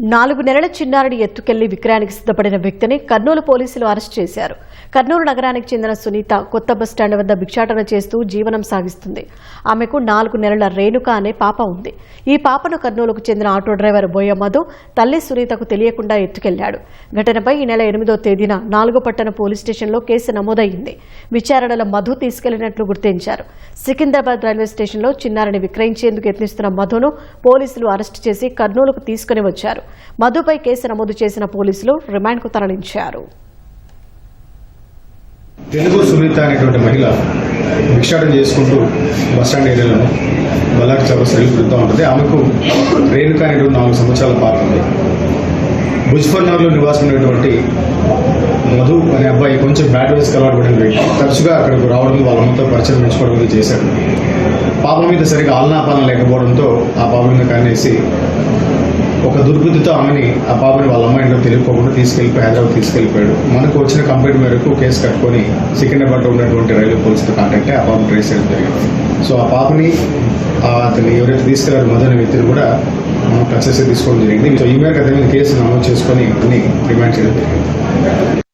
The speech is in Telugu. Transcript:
నాలుగు నెలల చిన్నారిని ఎత్తుకెళ్ళి విక్రయానికి సిద్ధపడిన వ్యక్తిని కర్నూలు పోలీసులు అరెస్ట్ చేశారు. కర్నూలు నగరానికి చెందిన సునీత కొత్త బస్టాండ్ వద్ద భిక్షాటన చేస్తూ జీవనం సాగిస్తుంది. ఆమెకు నాలుగు నెలల రేణుక అనే పాప ఉంది. ఈ పాపను కర్నూలుకు చెందిన ఆటో డ్రైవర్ బోయ మధు తల్లి సునీతకు తెలియకుండా ఎత్తుకెళ్ళాడు. ఘటనపై ఈ నెల ఎనిమిదో తేదీన నాలుగో పట్టణ పోలీస్ స్టేషన్లో కేసు నమోదయ్యింది. విచారణలో మధు తీసుకెళ్ళినట్లు గుర్తించారు. సికింద్రాబాద్ రైల్వే స్టేషన్లో చిన్నారిని విక్రయించేందుకు యత్నిస్తున్న మధును పోలీసులు అరెస్టు చేసి కర్నూలుకు తీసుకుని వచ్చారు. మధుపై కేసు నమోదు చేసిన పోలీసులు రిమాండ్కు తరలించారు. తెలుగు సునీత అనేటువంటి మహిళ భిక్షాటం చేసుకుంటూ బస్టాండ్ ఏరియాలో బల్లారి చౌరస్ రైలు పెడుతూ ఉంటుంది. ఆమెకు రేణుక అనేటువంటి నాలుగు సంవత్సరాల పాత ఉంది. భుజ్ఫర్ నగర్లో నివాసం ఉన్నటువంటి మధు అనే అబ్బాయి కొంచెం బ్యాడ్ వేస్కి అలవాటు పడిన వ్యక్తి తరచుగా అక్కడికి రావడం వాళ్ళ అమ్మతో పరిచయం పెంచుకోవడం అనేది చేశాడు. పాప మీద సరిగా ఆలనాపాలన లేకపోవడంతో ఆ పాప మీద కన్నేసి ఒక దుర్బుద్ధితో ఆమెని ఆ పాపని వాళ్ళ అమ్మాయిలో తెలియకోకుండా తీసుకెళ్ళిపోయి హైదరాబాద్ తీసుకెళ్ళిపోయాడు మనకు వచ్చిన కంప్లైంట్ మేరకు కేసు కట్టుకొని సికింద్రాబాద్లో ఉన్నటువంటి రైల్వే పోలీసుతో కాంటాక్ట్ ఆ పాపను ట్రేస్ చేయడం జరిగింది. సో ఆ పాపని ఆ అతన్ని ఎవరైతే తీసుకెళ్ళారు మదన వ్యక్తిని కూడా మనం కన్సెస్ తీసుకోవడం జరిగింది. సో ఈ మేరకు అతని మీద కేసు నమోదు చేసుకొని రిమాండ్ చేయడం జరిగింది.